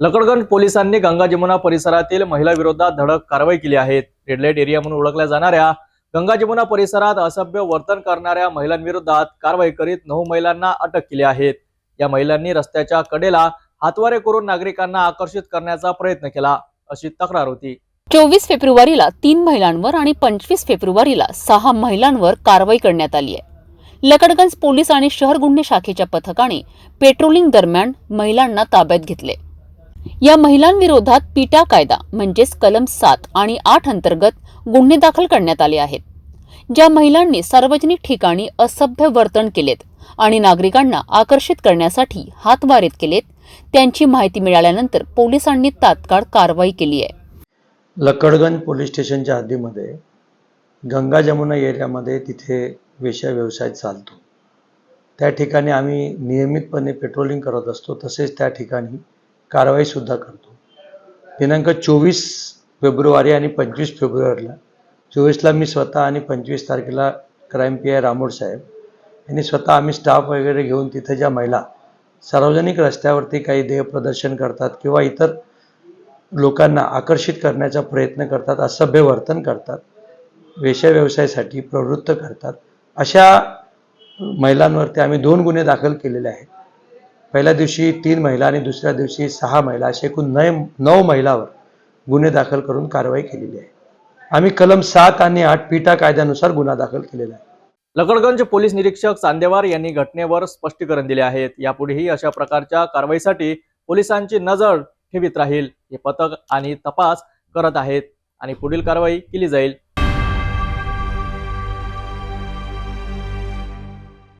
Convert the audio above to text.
लकडगंज पोलिसांनी गंगा जमुना परिसरातील महिला विरोधात धडक कारवाई केली आहे. रेडलाईट एरिया म्हणून ओळखल्या जाणाऱ्या गंगा जमुना परिसरात असभ्य वर्तन करणाऱ्या महिलांविरोधात कारवाई करीत नऊ महिलांना अटक केली आहे. या महिलांनी रस्त्याच्या कडेला हातवारे करून नागरिकांना आकर्षित करण्याचा प्रयत्न केला अशी तक्रार होती. चोवीस फेब्रुवारीला तीन महिलांवर आणि पंचवीस फेब्रुवारीला सहा महिलांवर कारवाई करण्यात आली आहे. लकडगंज पोलीस आणि शहर गुन्हे शाखेच्या पथकाने पेट्रोलिंग दरम्यान महिलांना ताब्यात घेतले. या महिलांविरोधात पिटा कायदा म्हणजेच कलम सात आणि आठ अंतर्गत गुन्हे दाखल करण्यात आले आहेत. ज्या महिलांनी सार्वजनिक ठिकाणी असभ्य वर्तन केलेत आणि नागरिकांना आकर्षित करण्यासाठी हातवारेत केलेत त्यांची माहिती मिळाल्यानंतर पोलिसांनी तात्काळ कारवाई केली आहे. लकडगंज पोलीस स्टेशनच्या हद्दीमध्ये गंगा जमुना एरियामध्ये तिथे वेश्या व्यवसाय चालतो. त्या ठिकाणी आम्ही नियमितपणे पेट्रोलिंग करत असतो तसेच त्या ठिकाणी कारवाईसुद्धा करतो. दिनांक चोवीस फेब्रुवारी आणि पंचवीस फेब्रुवारीला चोवीसला मी स्वतः आणि पंचवीस तारखेला क्राईम पी आय रामोड साहेब यांनी स्वतः आम्ही स्टाफ वगैरे घेऊन तिथे ज्या महिला सार्वजनिक रस्त्यावरती काही देहप्रदर्शन करतात किंवा इतर लोकांना आकर्षित करण्याचा प्रयत्न करतात असभ्य वर्तन करतात वेश्या व्यवसायासाठी प्रवृत्त करतात अशा महिलांवरती आम्ही दोन गुन्हे दाखल केलेले आहेत. पहिल्या दिवशी तीन महिला आणि दुसऱ्या दिवशी सहा महिला असे एकूण नय नऊ महिलावर गुन्हे दाखल करून कारवाई केलेली आहे. आम्ही कलम सात आणि आठ पिटा कायद्यानुसार गुन्हा दाखल केलेला आहे. लकडगंज पोलीस निरीक्षक चांदेवार यांनी घटनेवर स्पष्टीकरण दिले आहेत. यापुढेही अशा प्रकारच्या कारवाईसाठी पोलिसांची नजर ठेवीत राहील हे पथक आणि तपास करत आहेत आणि पुढील कारवाई केली जाईल.